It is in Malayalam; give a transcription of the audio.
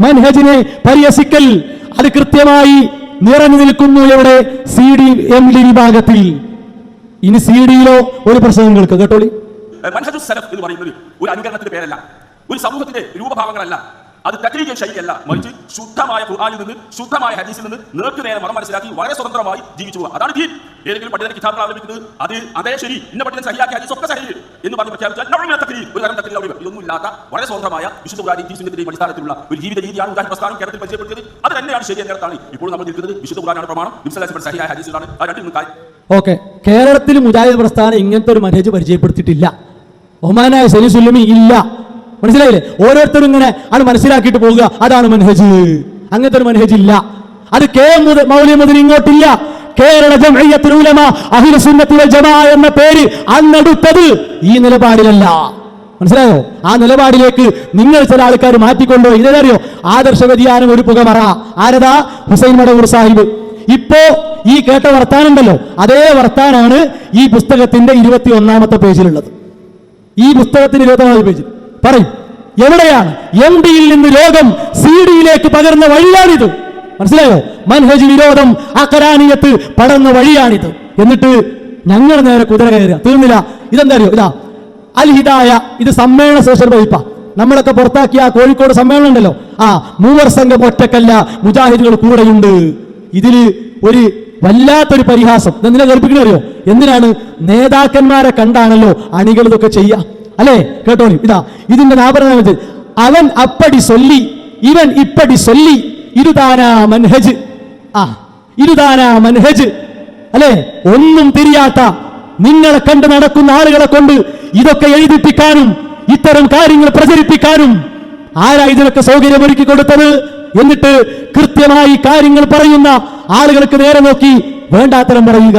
മൻഹജിനെ പരിഹസിക്കൽ. അത് കൃത്യമായി നിറഞ്ഞു നിൽക്കുന്നു എവിടെ? സി ഡി എം ഡി വിഭാഗത്തിൽ. ഇനി സി ഡിയിലോ ഒരു പ്രശ്നം കേൾക്കുക. കേട്ടോളി? എന്ന് പറയുന്നത് ഒരു അനുകരണത്തിന്റെ പേരല്ല. ഒരു സമൂഹത്തിന്റെ രൂപഭാവങ്ങളല്ല. അത് തക്രീക ശൈലിയല്ല. മറിച്ച് ശുദ്ധമായ ഖുർആനിൽ നിന്ന് ശുദ്ധമായ ഹദീസിൽ നിന്ന് നേർക്ക് നേരെ മതം മനസ്സിലാക്കി വളരെ സ്വതന്ത്രമായി ജീവിച്ചു അതാണ് ദീൻ. ഏതെങ്കിലും പണ്ഡിതൻ കിതാബുകൾ ആരംഭിക്കുന്നത് അത് അതേ ശരി ഇന്ന പണ്ഡിതൻ സഹിയാക്കി ഹദീസ് ഒക്കെ സഹി എന്ന് പറഞ്ഞ് പ്രഖ്യാപിച്ചാൽ നവമിന തക്രീർ ഒരു തരം തക്രീ അവിടെ ഇതൊന്നും ഇല്ലാത്ത വളരെ സ്വതന്ത്രമായ വിശുദ്ധ ഖുർആൻ ജീവസിന്റെയും അടിസ്ഥാനത്തിലുള്ള ഒരു ജീവിത രീതിയാണ് ഉദാഹരണ പ്രസ്ഥാനം കേരളത്തിൽ പരിചയപ്പെടുത്തിയത്. അത് തന്നെയാണ് ശരി നേരത്താണ് ഇപ്പോൾ നമ്മൾ നിൽക്കുന്നത്. വിശുദ്ധ ഖുർആനാണ് പ്രമാണം. നിംസലാസിന്റെ സഹിയായ ഹദീസുകളാണ്. ആ രണ്ടും കാര്യം. ഓക്കെ. കേരളത്തിൽ മുജാഹിദ് പ്രസ്ഥാനം ഇങ്ങനത്തെ ഒരു മനേജ് പരിചയപ്പെടുത്തിയിട്ടില്ല. ഒമാനായ സലി സുല്ലമി ഇല്ല. മനസ്സിലായില്ലേ? ഓരോരുത്തരും ഇങ്ങനെ അത് മനസ്സിലാക്കിയിട്ട് പോവുക. അതാണ് മനഹജ് അങ്ങനത്തെ ഒരു മനഹജ് ഇല്ല. അത് കെ മൗലി മുതൽ ഇങ്ങോട്ടില്ല. കേരള ജമാ എന്ന പേര് അന്നെടുത്തത് ഈ നിലപാടിലല്ല. മനസ്സിലായോ? ആ നിലപാടിലേക്ക് നിങ്ങൾ ചില ആൾക്കാർ മാറ്റിക്കൊണ്ടോ? ഇതറിയോ ആദർശ വ്യതിയാനം ഒരു പുകമറ ആരതാ? ഹുസൈൻ മടവൂർ സാഹിബ്. ഇപ്പോ ഈ കേട്ട വർത്താനുണ്ടല്ലോ. അതേ വർത്താനാണ് ഈ പുസ്തകത്തിന്റെ ഇരുപത്തി ഒന്നാമത്തെ പേജിലുള്ളത്. ഈ പുസ്തകത്തിന്റെ ഇരുപത്തി ഒന്നാമത്തെ പേജിൽ. പറയും. എവിടെയാണ്? എം ഡിയിൽ നിന്ന് രോഗം സി ഡിയിലേക്ക് പകർന്ന വഴിയാണിത്. മനസ്സിലായോ? മൻഹജ് വിരോധം അക്കരാനിയത്ത് പടർന്ന വഴിയാണിത്. എന്നിട്ട് ഞങ്ങൾ നേരെ കുതിര കയറുക. തീർന്നില്ല. ഇതെന്താ അറിയോ? ഇതാ. അൽഹിതായ ഇത് സമ്മേളന സോഷ്യൽ പതിപ്പ നമ്മളൊക്കെ പുറത്താക്കിയ കോഴിക്കോട് സമ്മേളനം ഉണ്ടല്ലോ. ആ മൂവർ സംഘം ഒറ്റക്കല്ല മുജാഹിദുകൾ കൂടെയുണ്ട്. ഇതിൽ ഒരു വല്ലാത്തൊരു പരിഹാസം. എന്തിനാ കേൾപ്പിക്കണറിയോ എന്തിനാണ്? നേതാക്കന്മാരെ കണ്ടാണല്ലോ അണികൾ ഇതൊക്കെ ചെയ്യുക. അല്ലേ? കേട്ടോളി. ഇതാ ഇതിന്റെ നാപരണം വെച്ച് അവൻ അപ്പടി സൊല്ലി ഇവൻ ഇപ്പടി സൊല്ലി ഇരുതാനാ മൻഹജ്. ആ ഇരുതാനാ മൻഹജ്. അല്ലേ? ഒന്നും തിരിയാത്ത നിങ്ങളെ കണ്ട് നടക്കുന്ന ആളുകളെ കൊണ്ട് ഇതൊക്കെ എഴുതിപ്പിക്കാനും ഇത്തരം കാര്യങ്ങൾ പ്രചരിപ്പിക്കാനും ആരാ ഇതിനൊക്കെ സൗകര്യമൊരുക്കി കൊടുത്തത്? എന്നിട്ട് കൃത്യമായി കാര്യങ്ങൾ പറയുന്ന ആളുകൾക്ക് നേരെ നോക്കി വേണ്ടാത്തരം പറയുക.